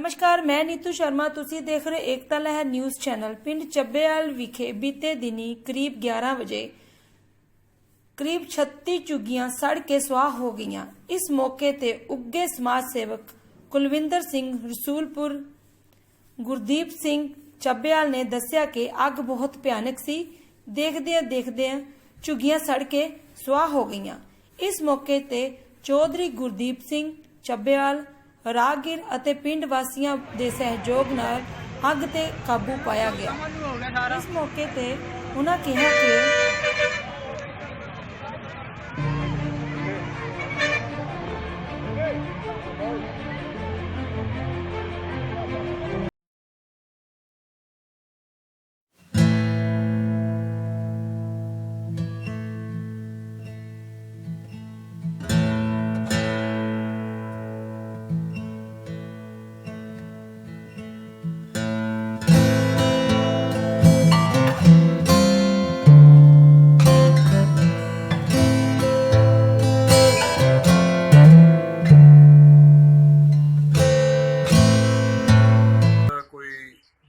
ਨਮਸਕਾਰ, ਮੈਂ ਨੀਤੂ ਸ਼ਰਮਾ। ਤੁਸੀਂ ਦੇਖ ਰਹੇ ਏਕਤਾ ਲਹਿਰ ਨਿਊਜ਼ ਚੈਨਲ, ਪਿੰਡ ਚੱਬੇਵਾਲ ਵਿਖੇ ਬੀਤੇ ਦਿਨੀ ਕਰੀਬ 11 ਵਜੇ ਕਰੀਬ 36 ਝੁੱਗੀਆਂ ਸੜ ਕੇ ਸੁਆਹ ਹੋ ਗਈਆਂ। ਇਸ ਮੌਕੇ ਤੇ ਉੱਗੇ ਸਮਾਜ ਸੇਵਕ ਕੁਲਵਿੰਦਰ ਸਿੰਘ, ਰਸੂਲਪੁਰ ਗੁਰਦੀਪ ਸਿੰਘ ਚੱਬੇਵਾਲ ਨੇ ਦੱਸਿਆ ਕਿ ਅੱਗ ਬਹੁਤ ਭਿਆਨਕ ਸੀ। ਦੇਖਦਿਆਂ ਦੇਖਦਿਆਂ ਚੁਗੀਆਂ ਸੜ ਕੇ ਸੁਆਹ ਹੋ ਗਈਆਂ। ਇਸ ਮੌਕੇ ਤੇ ਚੌਧਰੀ ਗੁਰਦੀਪ ਸਿੰਘ ਚੱਬੇਵਾਲ ਰਾਗਿਰ ਅਤੇ ਪਿੰਡ ਵਾਸੀਆਂ ਦੇ ਸਹਿਯੋਗ ਨਾਲ ਅੱਗ ਤੇ ਕਾਬੂ ਪਾਇਆ ਗਿਆ। ਇਸ ਮੌਕੇ ਤੇ ਉਹਨਾਂ ਕਿਹਾ ਕਿ ਕੋਈ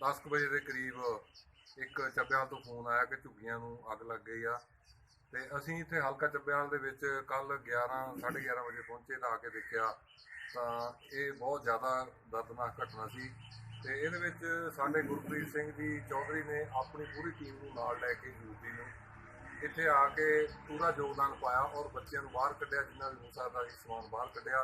10 ਕੁ ਵਜੇ ਦੇ ਕਰੀਬ ਇੱਕ ਚੱਬਿਆਲ ਤੋਂ ਫੋਨ ਆਇਆ ਕਿ ਝੁੱਗੀਆਂ ਨੂੰ ਅੱਗ ਲੱਗ ਗਈ ਆ। ਤੇ ਅਸੀਂ ਇੱਥੇ ਹਲਕਾ ਚੱਬਿਆਲ ਦੇ ਵਿੱਚ ਕੱਲ 11 11:30 ਵਜੇ ਪਹੁੰਚੇ ਤਾਂ ਆ ਕੇ ਦੇਖਿਆ ਤਾਂ ਇਹ ਬਹੁਤ ਜ਼ਿਆਦਾ ਦਰਦਨਾਕ ਘਟਨਾ ਸੀ। ਤੇ ਇਹਦੇ ਵਿੱਚ ਸਾਡੇ ਗੁਰਪ੍ਰੀਤ ਸਿੰਘ ਜੀ ਚੌਧਰੀ ਨੇ ਆਪਣੀ ਪੂਰੀ ਟੀਮ ਨੂੰ ਨਾਲ ਲੈ ਕੇ ਯੂਪੀ ਨੂੰ ਇੱਥੇ ਆ ਕੇ ਪੂਰਾ ਯੋਗਦਾਨ ਪਾਇਆ ਔਰ ਬੱਚਿਆਂ ਨੂੰ ਬਾਹਰ ਕੱਢਿਆ, ਜਿੰਨਾ ਵੀ ਹੋ ਸਕਦਾ ਸੀ ਸਮਾਨ ਬਾਹਰ ਕੱਢਿਆ।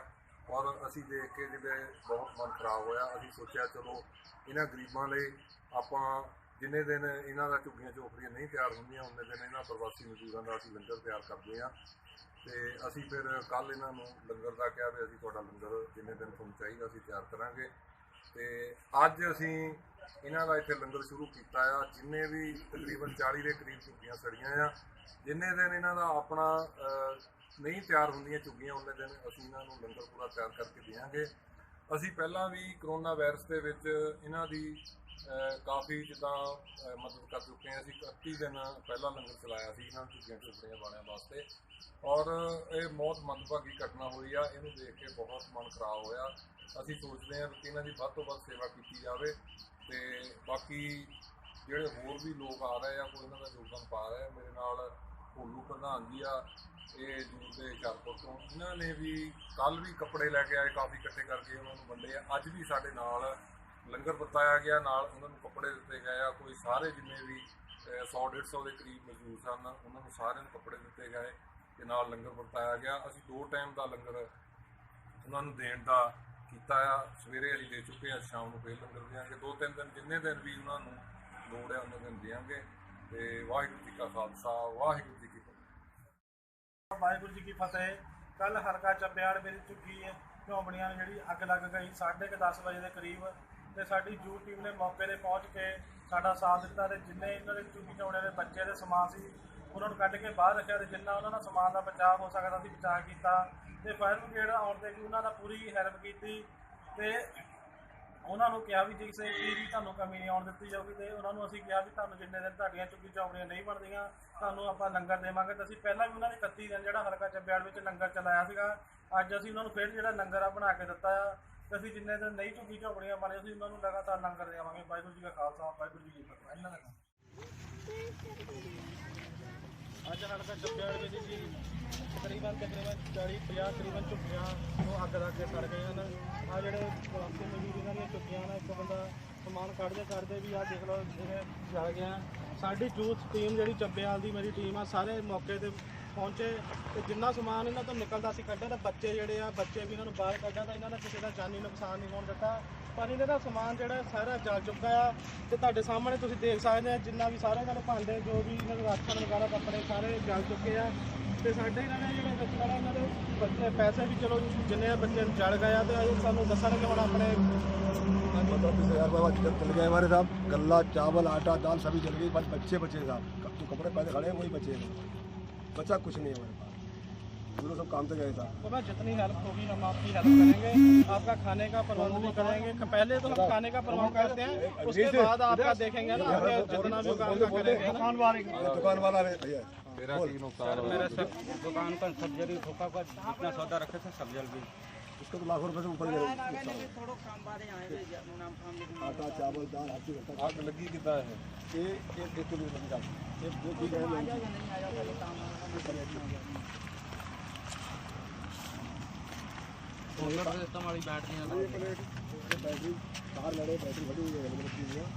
ਔਰ ਅਸੀਂ ਦੇਖ ਕੇ ਜਿਹੜੇ ਬਹੁਤ ਮਨ ਖਰਾਬ ਹੋਇਆ। ਅਸੀਂ ਸੋਚਿਆ, ਚਲੋ, ਇਹਨਾਂ ਗਰੀਬਾਂ ਲਈ ਆਪਾਂ ਜਿੰਨੇ ਦਿਨ ਇਹਨਾਂ ਦਾ ਝੁੱਗੀਆਂ ਝੋਪੜੀਆਂ ਨਹੀਂ ਤਿਆਰ ਹੁੰਦੀਆਂ ਉਹਨੇ ਦਿਨ ਇਹਨਾਂ ਪ੍ਰਵਾਸੀ ਮਜ਼ਦੂਰਾਂ ਦਾ ਅਸੀਂ ਲੰਗਰ ਤਿਆਰ ਕਰਦੇ ਹਾਂ। ਤੇ ਅਸੀਂ ਫਿਰ ਕੱਲ ਇਹਨਾਂ ਨੂੰ ਲੰਗਰ ਦਾ ਕਿਹਾ ਵੀ ਅਸੀਂ ਤੁਹਾਡਾ ਲੰਗਰ ਜਿੰਨੇ ਦਿਨ ਤੁਹਾਨੂੰ ਚਾਹੀਦਾ ਅਸੀਂ ਤਿਆਰ ਕਰਾਂਗੇ। ਤੇ ਅੱਜ ਅਸੀਂ ਇਹਨਾਂ ਦਾ ਇੱਥੇ ਲੰਗਰ ਸ਼ੁਰੂ ਕੀਤਾ ਆ, ਜਿੰਨੇ ਵੀ ਤਕਰੀਬਨ 40 ਦੇ ਕਰੀਬ ਝੁੱਗੀਆਂ ਸੜੀਆਂ ਆ, ਜਿੰਨੇ ਦਿਨ ਇਹਨਾਂ ਦਾ ਆਪਣਾ ਨਹੀਂ ਤਿਆਰ ਹੁੰਦੀਆਂ ਝੁੱਗੀਆਂ ਉਹਨੇ ਦਿਨ ਅਸੀਂ ਇਹਨਾਂ ਨੂੰ ਲੰਗਰ ਪੂਰਾ ਤਿਆਰ ਕਰਕੇ ਦੇਵਾਂਗੇ। ਅਸੀਂ ਪਹਿਲਾਂ ਵੀ ਕਰੋਨਾ ਵਾਇਰਸ ਦੇ ਵਿੱਚ ਇਹਨਾਂ ਦੀ ਕਾਫੀ ਜਿੱਦਾਂ ਮਦਦ ਕਰ ਚੁੱਕੇ ਹਾਂ। ਅਸੀਂ 31 ਦਿਨ ਪਹਿਲਾਂ ਲੰਗਰ ਚਲਾਇਆ ਸੀ ਇਹਨਾਂ ਝੁੱਗੀਆਂ ਝੁੱਗੀਆਂ ਵਾਲਿਆਂ ਵਾਸਤੇ। ਔਰ ਇਹ ਬਹੁਤ ਮੰਦਭਾਗੀ ਘਟਨਾ ਹੋਈ ਆ, ਇਹਨੂੰ ਦੇਖ ਕੇ ਬਹੁਤ ਮਨ ਖਰਾਬ ਹੋਇਆ। ਅਸੀਂ ਸੋਚਦੇ ਹਾਂ ਕਿ ਇਹਨਾਂ ਦੀ ਵੱਧ ਤੋਂ ਵੱਧ ਸੇਵਾ ਕੀਤੀ ਜਾਵੇ ਤੇ ਬਾਕੀ ਜਿਹੜੇ ਹੋਰ ਵੀ ਲੋਕ ਆ ਰਹੇ ਆ, ਕੋਈ ਇਹਨਾਂ ਦਾ ਯੋਗਦਾਨ ਪਾ ਰਹੇ ਆ ਮੇਰੇ ਨਾਲ ਭੋਲੂ ਪ੍ਰਧਾਨ ਜੀ ਆ, ਇਹ ਜੂਰ ਦੇ ਚਾਰਪੁਰ ਤੋਂ। ਇਹਨਾਂ ਨੇ ਵੀ ਕੱਲ ਵੀ ਕੱਪੜੇ ਲੈ ਕੇ ਆਏ, ਕਾਫੀ ਇਕੱਠੇ ਕਰਕੇ ਉਹਨਾਂ ਨੂੰ ਵੰਡੇ ਆ। ਅੱਜ ਵੀ ਸਾਡੇ ਨਾਲ ਲੰਗਰ ਵਰਤਾਇਆ ਗਿਆ, ਨਾਲ ਉਹਨਾਂ ਨੂੰ ਕੱਪੜੇ ਦਿੱਤੇ ਗਏ ਆ। ਕੋਈ ਸਾਰੇ ਜਿੰਨੇ ਵੀ 100 150 ਦੇ ਕਰੀਬ ਮਜ਼ਦੂਰ ਸਨ, ਉਹਨਾਂ ਨੂੰ ਸਾਰਿਆਂ ਨੂੰ ਕੱਪੜੇ ਦਿੱਤੇ ਗਏ ਤੇ ਨਾਲ ਲੰਗਰ ਵਰਤਾਇਆ ਗਿਆ। ਅਸੀਂ ਦੋ ਟਾਈਮ ਦਾ ਲੰਗਰ ਉਹਨਾਂ ਨੂੰ ਦੇਣ ਦਾ ਕੀਤਾ ਆ। ਸਵੇਰੇ ਅਸੀਂ ਦੇ ਚੁੱਕੇ ਆ, ਸ਼ਾਮ ਨੂੰ ਫੇਰ ਲੰਗਰ ਦਿਆਂਗੇ। ਦੋ ਤਿੰਨ ਦਿਨ, ਜਿੰਨੇ ਦਿਨ ਵੀ ਉਹਨਾਂ ਨੂੰ ਲੋੜ ਹੈ ਉਹਨਾਂ ਦਿਨ ਦਿਆਂਗੇ। ਤੇ ਵਾਹਿਗੁਰੂ ਜੀ ਕਾ ਖਾਲਸਾ, ਵਾਹਿਗੁਰੂ ਜੀ ਕੀ ਫਤਿਹ। ਵਾਹਿਗੁਰੂ ਜੀ ਕੀ ਫਤਿਹ। ਕੱਲ ਹਲਕਾ ਚੱਬਿਆੜ ਮੇਰੀ ਝੁੱਗੀ ਹੈ ਝੌਂਪੜੀਆਂ ਨੂੰ ਜਿਹੜੀ ਅੱਗ ਲੱਗ ਗਈ 10:30 ਵਜੇ ਦੇ ਕਰੀਬ ਤੇ ਸਾਡੀ ਜੂ ਟੀਮ ਨੇ ਮੌਕੇ ਤੇ ਪਹੁੰਚ ਕੇ ਸਾਡਾ ਸਾਥ ਦਿੱਤਾ ਤੇ ਜਿੰਨੇ ਇਹਨਾਂ ਦੇ ਝੁੱਗੀ ਝੌਂਪੜੀਆਂ ਦੇ ਬੱਚੇ ਦੇ ਸਮਾਨ ਸੀ, ਉਹਨਾਂ ਨੂੰ ਕੱਢ ਕੇ ਬਾਹਰ ਰੱਖਿਆ ਤੇ ਜਿੰਨਾ ਉਹਨਾਂ ਦਾ ਸਮਾਨ ਦਾ ਬਚਾਅ ਹੋ ਸਕਦਾ ਸੀ ਬਚਾਅ ਕੀਤਾ ਤੇ ਫਾਇਰ ਬ੍ਰਿਗੇਡ ਆਉਣ ਤੇ ਵੀ ਉਹਨਾਂ ਦਾ ਪੂਰੀ ਹੈਲਪ ਕੀਤੀ ਤੇ ਉਹਨਾਂ ਨੂੰ ਕਿਹਾ ਵੀ ਜੇ ਕਿਸੇ ਚੀਜ਼ ਦੀ ਤੁਹਾਨੂੰ ਕਮੀ ਨਹੀਂ ਆਉਣ ਦਿੱਤੀ ਜਾਊਗੀ ਤੇ ਉਹਨਾਂ ਨੂੰ ਅਸੀਂ ਕਿਹਾ ਵੀ ਤੁਹਾਨੂੰ ਜਿੰਨੇ ਦਿਨ ਤੁਹਾਡੀਆਂ ਝੁੱਗੀ ਝੌਂਪੜੀਆਂ ਨਹੀਂ ਬਣਦੀਆਂ, ਤੁਹਾਨੂੰ ਆਪਾਂ ਲੰਗਰ ਦੇਵਾਂਗੇ ਤੇ ਅਸੀਂ ਪਹਿਲਾਂ ਵੀ ਉਹਨਾਂ ਨੇ 31 ਦਿਨ ਜਿਹੜਾ ਹਲਕਾ ਚੱਬਿਆੜ ਵਿੱਚ ਲੰਗਰ ਚਲਾਇਆ ਸੀਗਾ, ਅੱਜ ਅਸੀਂ ਉਹਨਾਂ ਨੂੰ ਫਿਰ ਜਿਹੜਾ ਲੰਗਰ ਆ ਬਣਾ ਕੇ ਦਿੱਤਾ ਆ ਤੇ ਅਸੀਂ ਜਿੰਨੇ ਦਿਨ ਨਹੀਂ ਝੁੱਗੀ ਝੌਂਪੜੀਆਂ ਬਣੇ ਅਸੀਂ ਉਹਨਾਂ ਨੂੰ ਲਗਾਤਾਰ ਲੰਗਰ ਦੇਵਾਂਗੇ। ਵਾਹਿਗੁਰੂ ਜੀ ਕਾ ਖਾਲਸਾ, ਵਾਹਿਗੁਰੂ ਜੀ ਕੀ ਫਤਿਹ। ਇਹਨਾਂ ਦਾ ਅੱਜ ਹਲਕਾ ਚੱਬਿਆੜ ਵਿੱਚ ਜੀ ਤਕਰੀਬਨ ਤਕਰੀਬਨ 40 50 ਤਕਰੀਬਨ ਝੁੱਗੀਆਂ ਨੂੰ ਅੱਗ ਲੱਗ ਕੇ ਸੜ ਗਈਆਂ ਹਨ। ਆ ਜਿਹੜੇ ਪ੍ਰਵਾਸੀ ਮਜ਼ਦੂਰ ਇਹਨਾਂ ਨੇ ਇੱਕ ਬੰਦਾ ਸਮਾਨ ਕੱਢਦੇ ਕੱਢਦੇ ਵੀ ਆ ਦੇਖ ਲਓ ਜਿਵੇਂ ਜਲ ਗਿਆ। ਸਾਡੀ ਯੂਥ ਟੀਮ ਜਿਹੜੀ ਚੱਬਿਆਲ ਦੀ ਮੇਰੀ ਟੀਮ ਆ, ਸਾਰੇ ਮੌਕੇ ਤੇ ਪਹੁੰਚੇ। ਤੇ ਜਿੰਨਾ ਸਮਾਨ ਇਹਨਾਂ ਤੋਂ ਨਿਕਲਦਾ ਸੀ ਕੱਢਿਆ, ਤਾਂ ਬੱਚੇ ਜਿਹੜੇ ਆ, ਬੱਚੇ ਵੀ ਇਹਨਾਂ ਨੂੰ ਬਾਹਰ ਕੱਢਿਆ ਤਾਂ ਇਹਨਾਂ ਦਾ ਕਿਸੇ ਦਾ ਜਾਨੀ ਨੁਕਸਾਨ ਨਹੀਂ ਹੋਣ ਦਿੱਤਾ। ਪਰ ਇਹਨਾਂ ਦਾ ਸਮਾਨ ਜਿਹੜਾ ਸਾਰਾ ਜਲ ਚੁੱਕਾ ਆ। ਤੇ ਤੁਹਾਡੇ ਸਾਹਮਣੇ ਤੁਸੀਂ ਦੇਖ ਸਕਦੇ ਆ, ਜਿੰਨਾ ਵੀ ਸਾਰੇ ਇਹਨਾਂ ਦੇ ਭਾਂਡੇ, ਜੋ ਵੀ ਇਹਨਾਂ ਦੇ ਰਾਸ਼ਨ ਵਗੈਰਾ ਕੱਪੜੇ, ਸਾਰੇ ਜਲ ਚੁੱਕੇ ਆ। ਤੇ ਸਾਡੇ ਇਹਨਾਂ ਨੇ ਜਿਹੜੇ ਵਿੱਚ ਵਾਲਾ ਇਹਨਾਂ ਦੇ ਬੱਚੇ ਪੈਸੇ ਵੀ ਚਲੋ ਜਿੰਨੇ ਬੱਚੇ ਜਲ ਗਏ ਆ ਤੇ ਇਹ ਸਾਨੂੰ ਦੱਸਣਗੇ ਹੁਣ ਆਪਣੇ पंद्रह बीस हजार रुपये चल गए हमारे साहब गल्ला चावल आटा दाल सभी चल गई बस बच्चे बचे साहब जो कपड़े पहले खड़े हैं वही बचे हैं बचा कुछ नहीं है हमारे पास दोनों सब काम से गए साहब तो ना जितनी हेल्प होगी हम आपकी हेल्प करेंगे आपका खाने का प्रबंध भी करेंगे पहले तो हम खाने का प्रबंध करते हैं उसके बाद आपका देखेंगे ना आपका जितना भी काम करेंगे दुकान वाले दुकान वाला भैया मेरा सब दुकान पर सब्जी धोखा पर जितना सौदा रखे थे सब जल भी उसका तो लाखों रुपए से ऊपर आटा चावल दाल हाथी आग लगी कितना है ये एक एक किलो एक दो किलो ਸੋਲਰ ਸਿਸਟਮ ਵਾਲੀ ਬੈਟਰੀਆਂ ਨਾਲ ਬੈਟਰੀ ਬਾਹਰ ਲੜੇ ਬੈਟਰੀ ਵਧੂ ਜੇ ਅਵੇਲੇਬਲ ਚੀਜ਼ ਹੈ